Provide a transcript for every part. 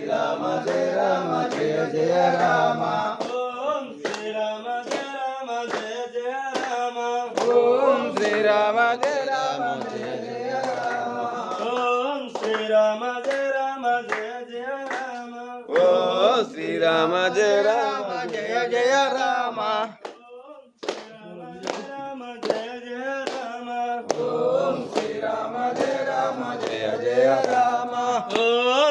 శ్రీరామ జయ రామ జయ జయ రామ ఓం శ్రీరామ జయ రామ జయ జయ రామ ఓం శ్రీరామ జయ రామ జయ జయ రామ ఓం శ్రీరామ జయ రామ జయ జయ రామ ఓ శ్రీరామ జయ రామ జయ జయ రామ ఓం శ్రీరామ జయ రామ జయ జయ రామ.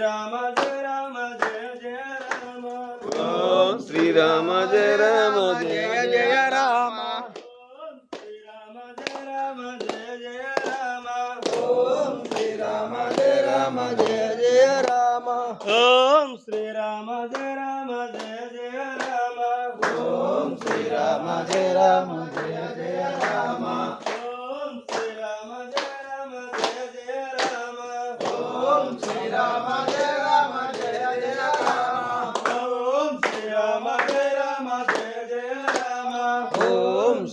శ్రీరామ జయ రామ జయ జయ రామ. ఓం శ్రీరామ జయ రామ జయ జయ రామ. ఓం శ్రీరామ జయ రామ జయ జయ రామ. ఓం శ్రీరామ జయ రామ జయ జయ రామ. ఓం శ్రీరామ జయ రామ జయ జయ రామ. ఓం జయ రామ జయ జయ రామ. ఓం రామ జయ జయ రామ ఓం శ్రీరామ జయ రామ జయ జయ రామ ఓం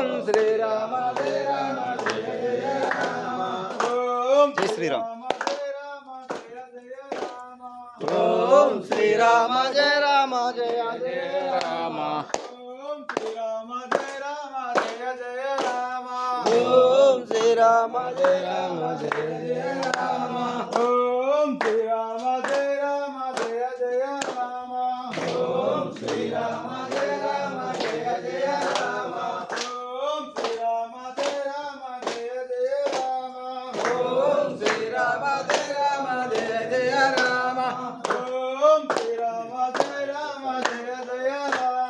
ఓం శ్రీరామ జయ రామ జయ జయ రామ ఓం జై శ్రీరామ్. ఓం శ్రీరామ జయ రామ జయ జయ రామ ఓం శ్రీరామ జయ రామ జయ జయ రామ ఓం శ్రీరామ జయ రామ జయ జయ రామ ఓం శ్రీరామ జయ రామ జయ జయ రామ ఓం శ్రీరామ జయ రామ జయ జయ రామ ఓం శ్రీరామ జయ రామ జయ జయ రామ ఓం శ్రీరామ జయ రామ జయ జయ రామ ఓం శ్రీరామ జయ రామ జయ జయ రామ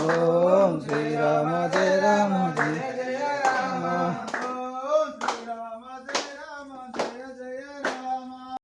ఓం శ్రీరామ జయ రామ జయ